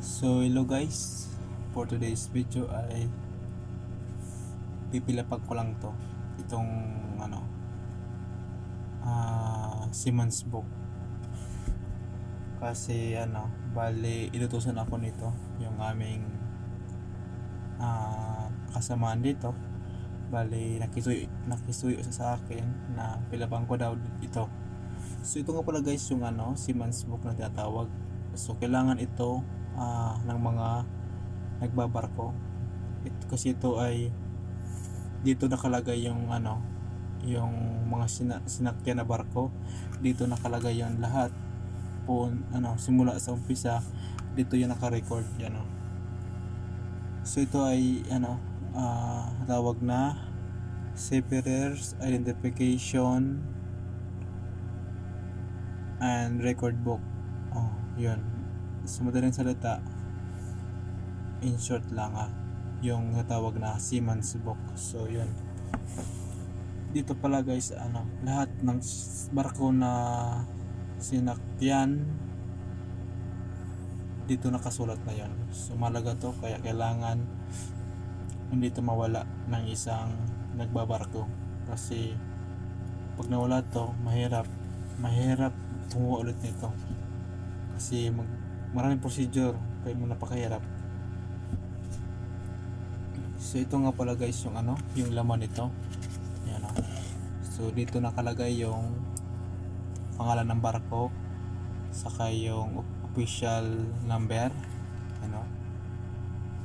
So hello guys, for today's video ay pipilapag ko lang to. Itong ano ah Siemens book. Kasi ano bali inutusan ako nito yung aming ah kasamaan dito. Bali nakisuyo, nakisuyo siya sa akin na pilapang ko daw ito. So ito nga pala guys yung ano Siemens book na tinatawag. So kailangan ito ah, ng mga nagbabarko. Ito, kasi ito ay dito nakalagay yung ano yung mga sina, sinakyan na barko dito nakalagay yung lahat po ano simula sa umpisa dito yung naka-record yan oh. so ito ay ano ah, tawag na seafarers identification and record book oh yun sa madaling salita in short lang ah yung natawag na Siemens book. So yun. Dito pala guys ano lahat ng barko na sinakyan dito nakasulat na yon so malaga to kaya kailangan hindi to mawala ng isang nagbabarko. Kasi pag nawala to mahirap mahirap kumuha ulit nito. Kasi mag, maraming procedure kaya mo napakahirap so ito nga pala guys yung ano yung laman nito. Yan o so dito nakalagay yung pangalan ng barko saka yung official number ano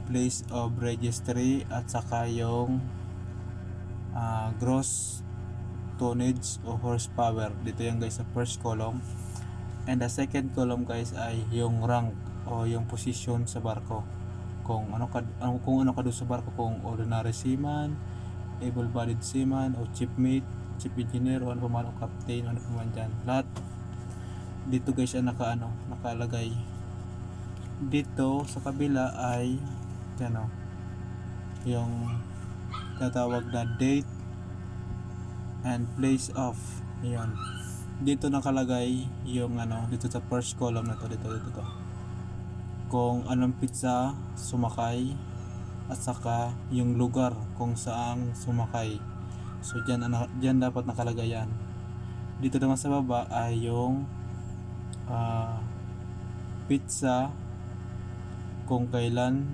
place of registry at saka yung ah, gross tonnage o horsepower. Dito yan guys sa first column and the second column guys ay yung rank o yung position sa barko. Kung ano ka ano, kung ano ka doon sa barko kung ordinary seaman able-bodied seaman o chief mate chief engineer o ano pa man o captain o ano pa man dyan. Lahat dito guys ay naka ano nakalagay. Dito sa kabila ay ano yung tatawag na date and place of yan dito nakalagay yung ano dito sa first column na to dito dito to kung anong pizza sumakay at saka yung lugar kung saan sumakay. So dyan, ano, dyan dapat nakalagay yan. Dito naman sa baba ay yung ah, pizza kung kailan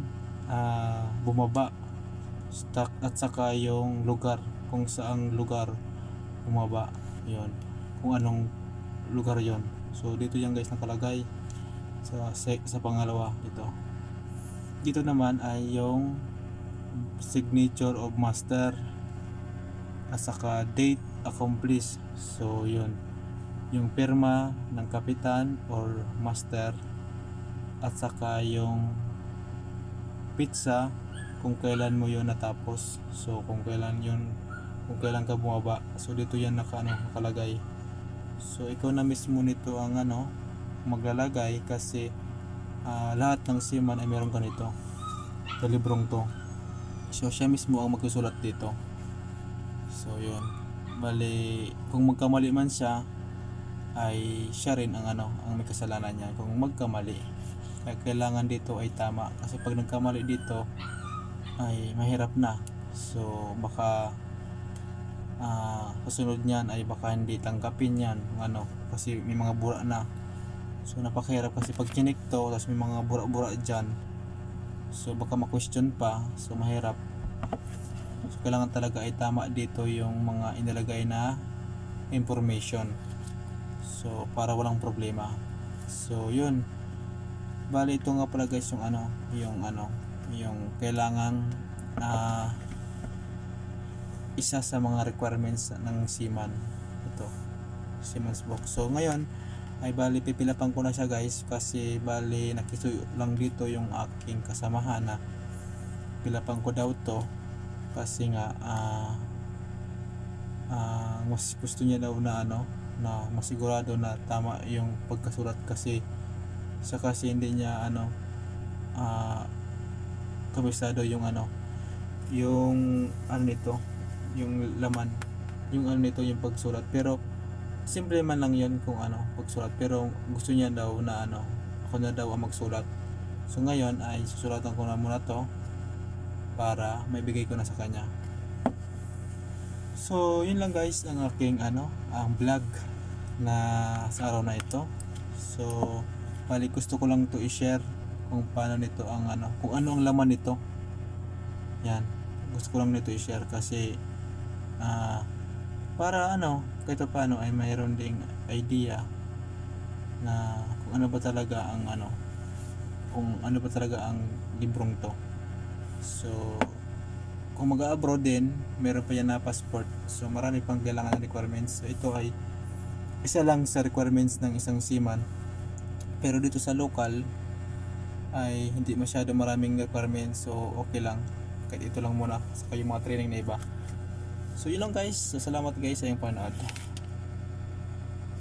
ah, bumaba at saka yung lugar kung saang lugar bumaba. Yon kung anong lugar yon so dito yan guys nakalagay sa sa pangalawa dito. Dito naman ay yung signature of master at saka date accomplished. So yun. Yung pirma ng kapitan or master at saka yung pizza kung kailan mo yun natapos. So kung kailan yun kung kailan ka bumaba. So dito yan naka, ano, nakalagay so ikaw na mismo nito ang ano maglalagay kasi ah, lahat ng seaman ay meron ganito. Sa librong to. So siya mismo ang magsusulat dito. So yun. Bali kung magkamali man siya ay siya rin ang ano ang may kasalanan niya. Kung magkamali kaya kailangan dito ay tama. Kasi pag nagkamali dito ay mahirap na. So baka ah kasunod niyan ay baka hindi tanggapin yan ano kasi may mga bura na. So napakahirap kasi pag chinik to tapos may mga bura-bura dyan. So baka ma-question pa. So mahirap. So kailangan talaga ay tama dito yung mga inilagay na information. So para walang problema. So yun. Bali ito nga pala guys yung ano yung ano yung kailangan ah isa sa mga requirements ng seaman ito seaman's box. So ngayon ay bali pipilapan ko na siya guys kasi bali nakisuyo lang dito yung aking kasamahan na pilapan ko daw to kasi nga ah ah, mas gusto niya daw na ano na masigurado na tama yung pagkasulat kasi sa kasi hindi niya ano ah kabisado yung ano yung ano nito yung laman yung ano nito yung pagsulat pero simple man lang yun kung ano pagsulat pero gusto niya daw na ano ako na daw ang magsulat So ngayon ay susulatan ko na muna to para maibigay ko na sa kanya. So yun lang guys ang aking ano, ang vlog na sa araw na ito. So bali gusto ko lang to i-share kung paano nito ang ano, kung ano ang laman nito. Yan. Gusto ko lang nito i-share kasi ah para ano, kahit pa paano ay mayroon ding idea na kung ano ba talaga ang ano, kung ano ba talaga ang librong to. So, kung mag-abroad din, meron pa yan na passport. So, marami pang kailangan ng requirements. So, ito ay isa lang sa requirements ng isang seaman. Pero dito sa local, ay hindi masyado maraming requirements. So, okay lang. Kahit ito lang muna. Saka yung mga training na iba. So, yun lang guys. Salamat guys sa iyong panood.